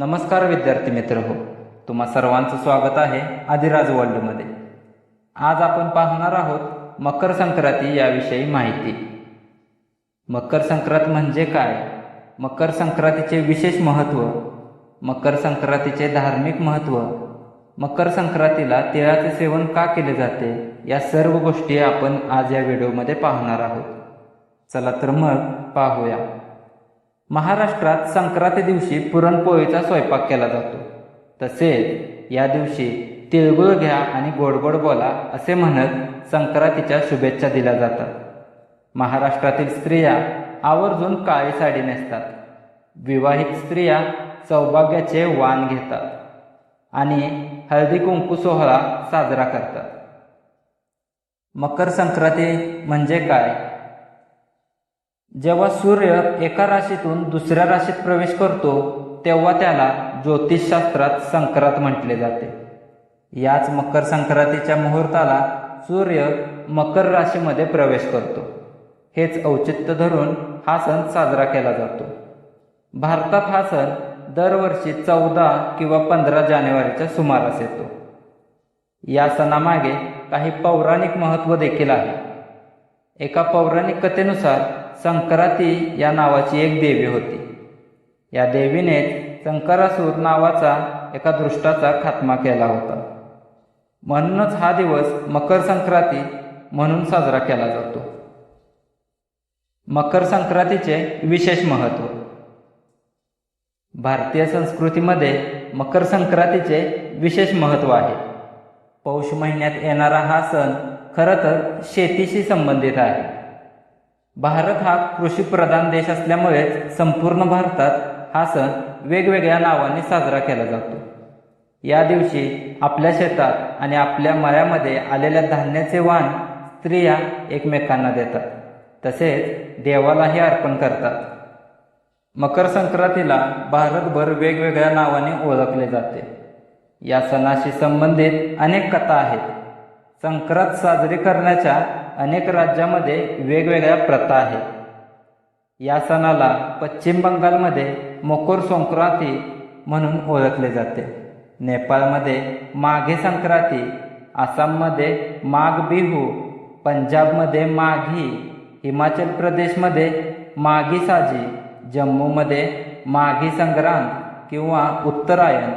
नमस्कार विद्यार्थी मित्र हो तुम्हा सर्वांचं स्वागत आहे आदिराज वर्ल्डमध्ये आज आपण पाहणार आहोत मकर संक्रांती याविषयी माहिती. मकर संक्रांत म्हणजे काय? मकर संक्रांतीचे विशेष महत्त्व मकर संक्रांतीचे धार्मिक महत्त्व मकर संक्रांतीला तिळाचे सेवन का केले जाते या सर्व गोष्टी आपण आज या व्हिडिओमध्ये पाहणार आहोत. चला तर मग पाहूया. महाराष्ट्रात संक्रांती दिवशी पुरणपोळीचा स्वयंपाक केला जातो. तसेच या दिवशी तिळगुळ घ्या आणि गोड गोड बोला असे म्हणत संक्रांतीच्या शुभेच्छा दिल्या जातात. महाराष्ट्रातील स्त्रिया आवर्जून काळी साडी नेसतात. विवाहित स्त्रिया सौभाग्याचे वाण घेतात आणि हळदी कुंकू सोहळा साजरा करतात. मकर संक्रांती म्हणजे काय? जेव्हा सूर्य एका राशीतून दुसऱ्या राशीत प्रवेश करतो तेव्हा त्याला ज्योतिषशास्त्रात संक्रांत म्हटले जाते. याच मकर संक्रांतीच्या मुहूर्ताला सूर्य मकर राशीमध्ये प्रवेश करतो. हेच औचित्य धरून हा सण साजरा केला जातो. भारतात हा सण दरवर्षी चौदा किंवा पंधरा जानेवारीच्या सुमारास येतो. या सणामागे काही पौराणिक महत्त्व देखील आहे. एका पौराणिक कथेनुसार संक्रांती या नावाची एक देवी होती. या देवीने संकरासूर नावाचा एका दृष्टाचा खात्मा केला होता. म्हणूनच हा दिवस मकर संक्रांती म्हणून साजरा केला जातो. मकर संक्रांतीचे विशेष महत्त्व भारतीय संस्कृतीमध्ये मकर संक्रांतीचे विशेष महत्त्व आहे. पौष महिन्यात येणारा हा सण खरं तर शेतीशी संबंधित आहे. भारत हा कृषीप्रधान देश असल्यामुळेच संपूर्ण भारतात हा सण वेगवेगळ्या नावाने साजरा केला जातो. या दिवशी आपल्या शेतात आणि आपल्या मळ्यामध्ये आलेल्या धान्याचे वाण स्त्रिया एकमेकांना देतात. तसेच देवालाही अर्पण करतात. मकर संक्रांतीला भारतभर वेगवेगळ्या नावाने ओळखले जाते. या सणाशी संबंधित अनेक कथा आहेत. संक्रांत साजरी करण्याच्या अनेक राज्यामध्ये वेगवेगळ्या प्रथा आहेत. या सणाला पश्चिम बंगालमध्ये मकर संक्रांती म्हणून ओळखले जाते. नेपाळमध्ये माघे संक्रांती आसाममध्ये माघ बिहू पंजाबमध्ये माघी हिमाचल प्रदेशमध्ये माघी साजी जम्मूमध्ये माघी संक्रांत किंवा उत्तरायण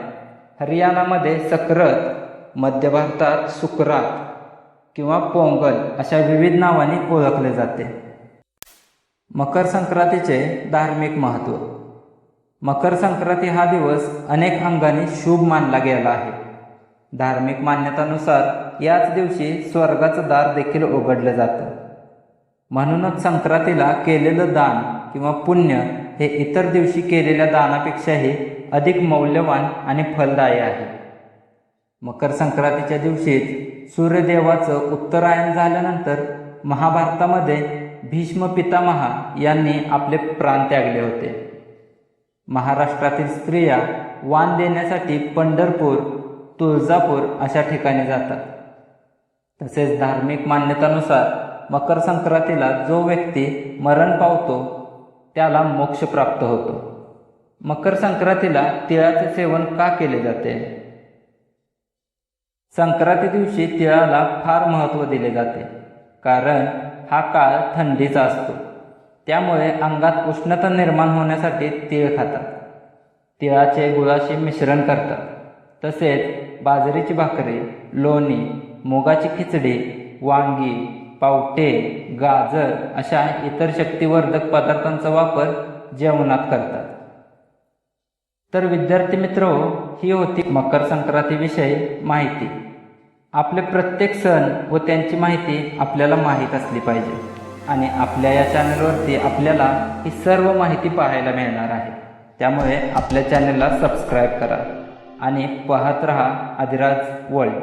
हरियाणामध्ये सक्रत मध्य भारतात सुकरात किंवा पोंगल अशा विविध नावांनी ओळखले जाते. मकर संक्रांतीचे धार्मिक महत्त्व. मकर संक्रांती हा दिवस अनेक अंगाने शुभ मानला गेला आहे. धार्मिक मान्यतानुसार याच दिवशी स्वर्गाचं दार देखील उघडलं जातं. म्हणूनच संक्रांतीला केलेलं दान किंवा पुण्य हे इतर दिवशी केलेल्या दानापेक्षाही अधिक मौल्यवान आणि फलदायी आहे. मकर संक्रांतीच्या दिवशीच सूर्यदेवाचं उत्तरायण झाल्यानंतर महाभारतामध्ये भीष्म पितामहा यांनी आपले प्राण त्यागले होते. महाराष्ट्रातील स्त्रिया वाण देण्यासाठी पंढरपूर तुळजापूर अशा ठिकाणी जातात. तसेच धार्मिक मान्यतानुसार मकर संक्रांतीला जो व्यक्ती मरण पावतो त्याला मोक्ष प्राप्त होतो. मकर संक्रांतीला तिळाचे सेवन का केले जाते? संक्रांती दिवशी तिळाला फार महत्त्व दिले जाते कारण हा काळ थंडीचा असतो. त्यामुळे अंगात उष्णता निर्माण होण्यासाठी तिळ खातात. तिळाचे गुळाशी मिश्रण करतात. तसेच बाजरीची भाकरी लोणी मुगाची खिचडी वांगी पावटे गाजर अशा इतर शक्तिवर्धक पदार्थांचा वापर जेवणात करतात. तर विद्यार्थी मित्र ही होती मकर संक्रांतीविषयी माहिती. आपले प्रत्येक सण व त्यांची माहिती आपल्याला माहीत असली पाहिजे आणि आपल्या या चॅनलवरती आपल्याला ही सर्व माहिती पाहायला मिळणार आहे. त्यामुळे आपल्या चॅनलला सबस्क्राईब करा आणि पाहत रहा अधिराज वर्ल्ड.